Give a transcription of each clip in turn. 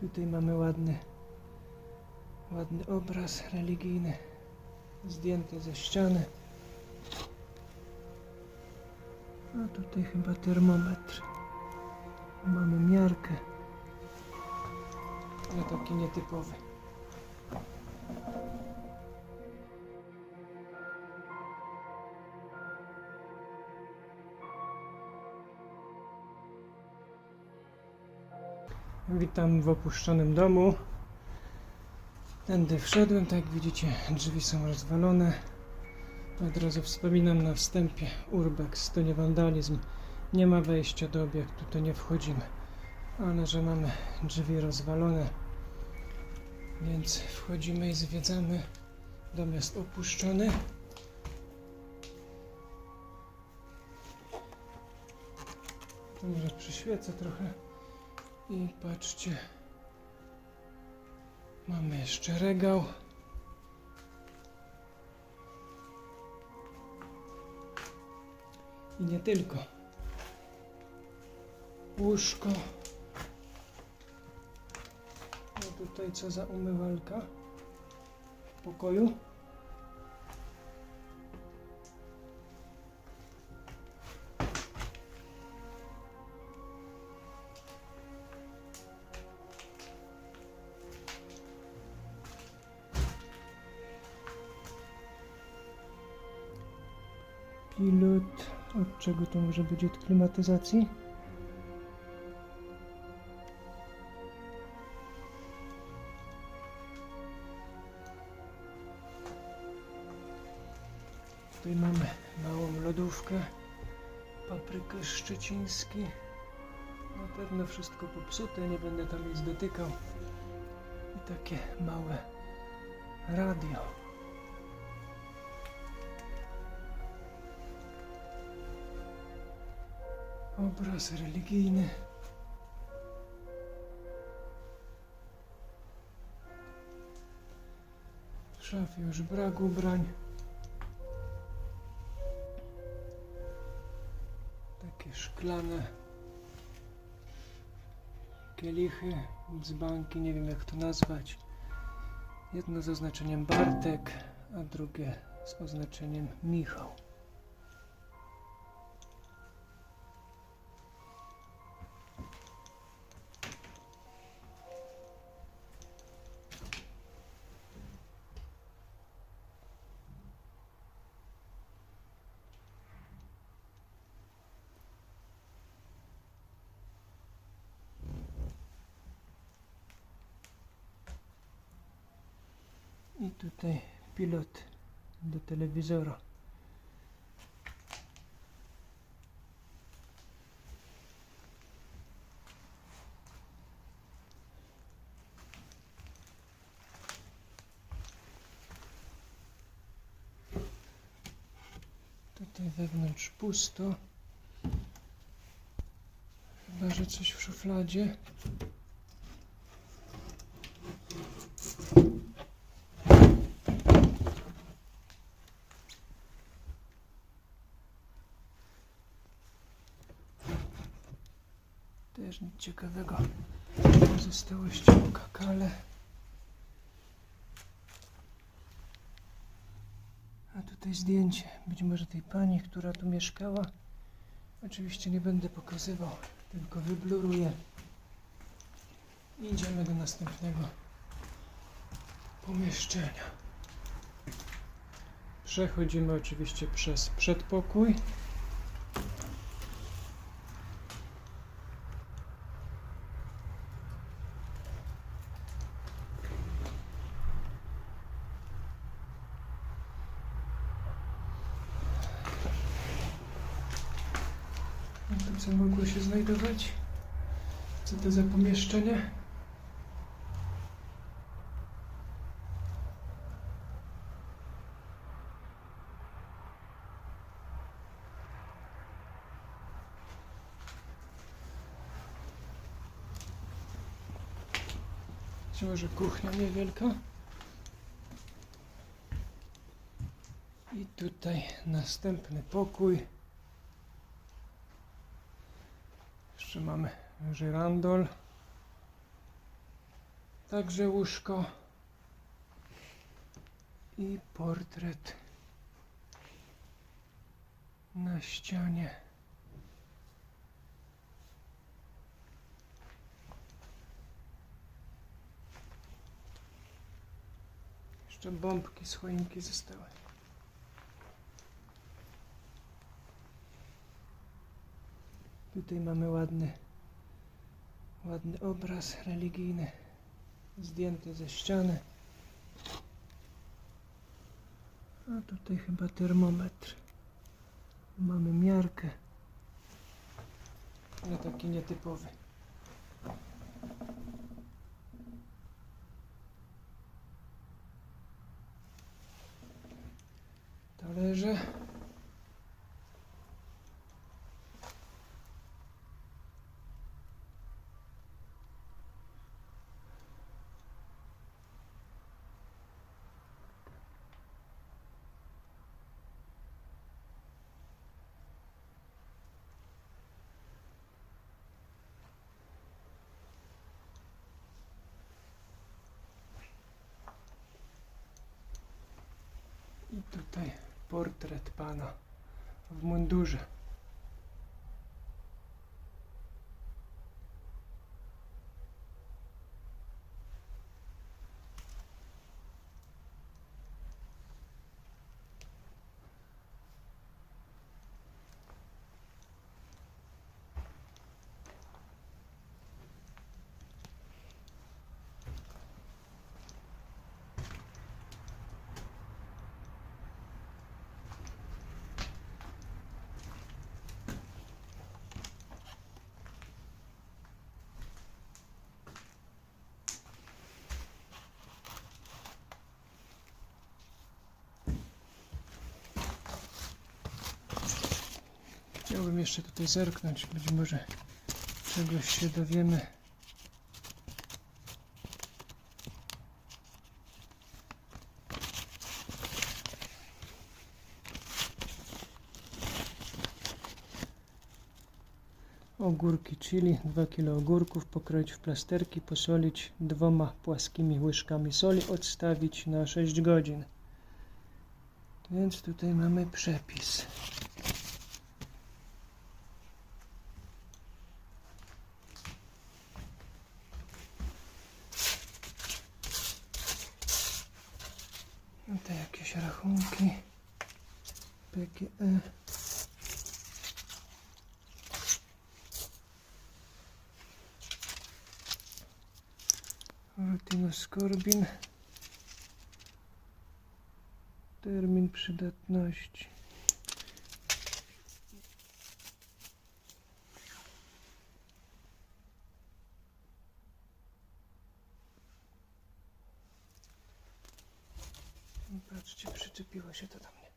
Tutaj mamy ładny, ładny obraz religijny, zdjęty ze ściany. A tutaj chyba termometr. Mamy miarkę, ale taki nietypowy. Witam w opuszczonym domu. Tędy wszedłem, tak jak widzicie, drzwi są rozwalone. Od razu wspominam na wstępie, urbex to nie wandalizm. Nie ma wejścia do obiektu, to nie wchodzimy. Ale że mamy drzwi rozwalone, więc wchodzimy i zwiedzamy. Dom jest opuszczony. Tu może przyświecę trochę. I patrzcie, mamy jeszcze regał. I nie tylko. Łóżko. A tutaj co za umywalka w pokoju. Czego to może być? Od klimatyzacji? Tutaj mamy małą lodówkę. Paprykę szczeciński. Na pewno wszystko popsute, nie będę tam nic dotykał. I takie małe radio. Obraz religijny. W szafie już brak ubrań. Takie szklane kielichy, dzbanki, nie wiem jak to nazwać. Jedno z oznaczeniem Bartek, a drugie z oznaczeniem Michał. Tutaj pilot do telewizora. Tutaj wewnątrz pusto. Chyba, że coś w szufladzie. Też nic ciekawego. Pozostałości po kakale. A tutaj zdjęcie być może tej pani, która tu mieszkała. Oczywiście nie będę pokazywał, tylko wybluruję. Idziemy do następnego pomieszczenia. Przechodzimy oczywiście przez przedpokój. Co mogło się znajdować? Co to za pomieszczenie? Być może kuchnia niewielka. I tutaj następny pokój. Jeszcze mamy żyrandol. Także łóżko i portret na ścianie. Jeszcze bombki z choinki zostały. Tutaj mamy ładny, ładny obraz religijny, zdjęty ze ściany. A tutaj chyba termometr. Mamy miarkę. Ale taki nietypowy. Talerze. Tutaj portret pana w mundurze. Chciałbym jeszcze tutaj zerknąć, być może czegoś się dowiemy. Ogórki chili, 2 kg ogórków, pokroić w plasterki, posolić dwoma płaskimi łyżkami soli, odstawić na 6 godzin. Więc tutaj mamy przepis. No to jakieś rachunki. PGE. Rutinoskorbin. Termin przydatności. Patrzcie, przyczepiło się to do mnie.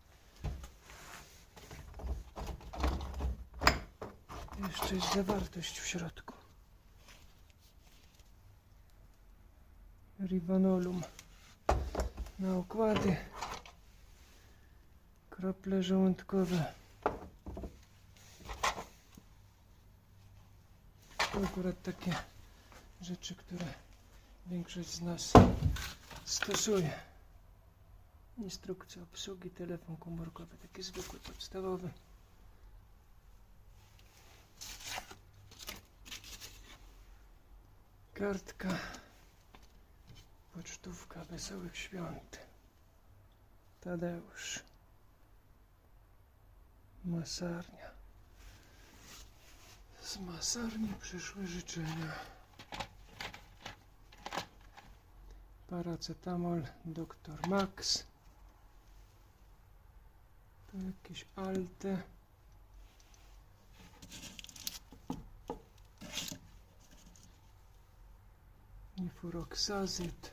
Jeszcze jest zawartość w środku. Ribanolum na okłady. Krople żołądkowe. To akurat takie rzeczy, które większość z nas stosuje. Instrukcja obsługi, telefon komórkowy, taki zwykły, podstawowy. Kartka. Pocztówka Wesołych Świąt. Tadeusz. Masarnia. Z masarni przyszły życzenia. Paracetamol, Dr. Max. Tu jakieś alte. Nifuroksazyt.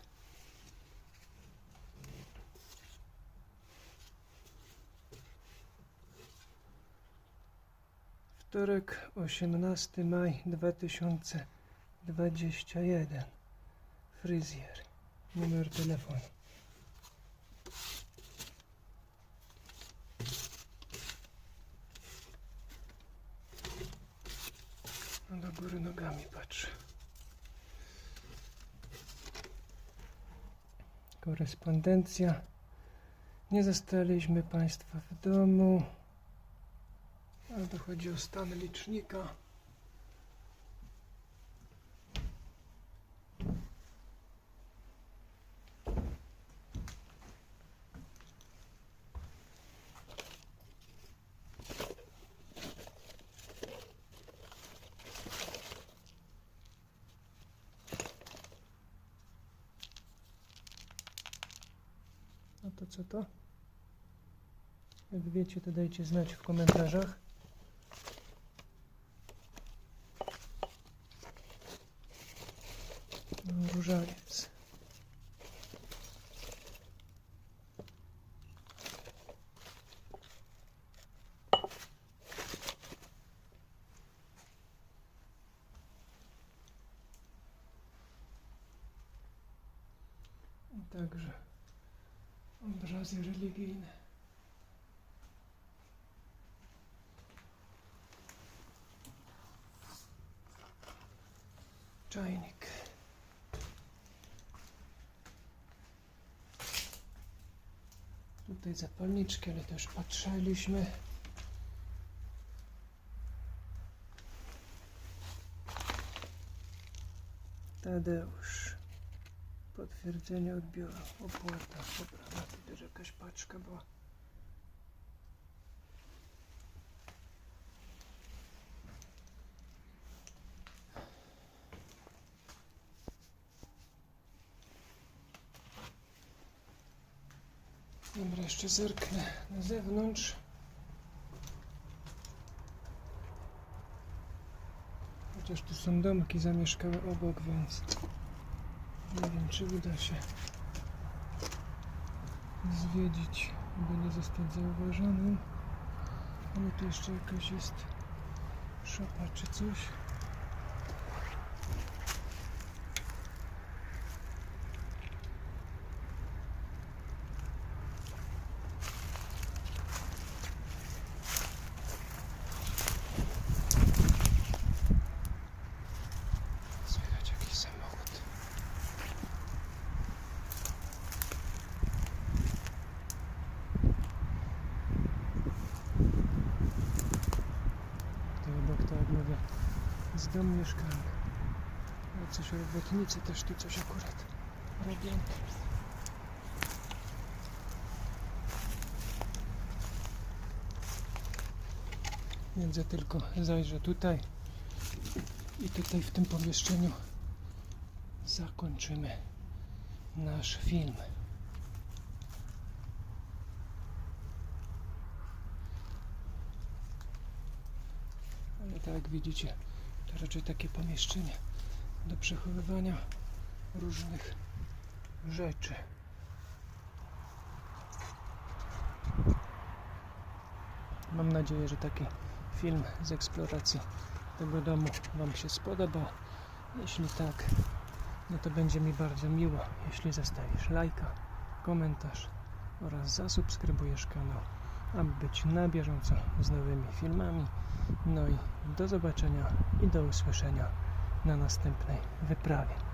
Wtorek, 18 maj 2021. Fryzjer. Numer telefonu. góry nogami patrzy. Korespondencja. Nie zastaliśmy Państwa w domu. A to chodzi o stan licznika. Co to? Jak wiecie, to dajcie znać w komentarzach. No, Różaniec. Także obrazy religijne. Czajnik. Tutaj zapalniczki, ale to już patrzyliśmy. Tadeusz. Potwierdzenie odbioru. Opłata. Dobra, tu też jakaś paczka była. Dobra, jeszcze zerknę na zewnątrz. Chociaż tu są domki zamieszkałe obok, więc nie wiem, czy uda się zwiedzić, by nie zostać zauważonym. Ale tu jeszcze jakaś jest szopa czy coś. Słychać jakiś samochód. To obok, tak jak mówię, z dom mieszkalny. A coś robotnicy też tu coś akurat robią. Więc ja tylko zajrzę tutaj i tutaj w tym pomieszczeniu zakończymy nasz film. Ale tak jak widzicie, raczej takie pomieszczenie do przechowywania różnych rzeczy. Mam nadzieję, że taki film z eksploracji tego domu Wam się spodobał. Jeśli tak, no to będzie mi bardzo miło, jeśli zostawisz lajka, komentarz oraz zasubskrybujesz kanał, aby być na bieżąco z nowymi filmami. No i do zobaczenia i do usłyszenia na następnej wyprawie.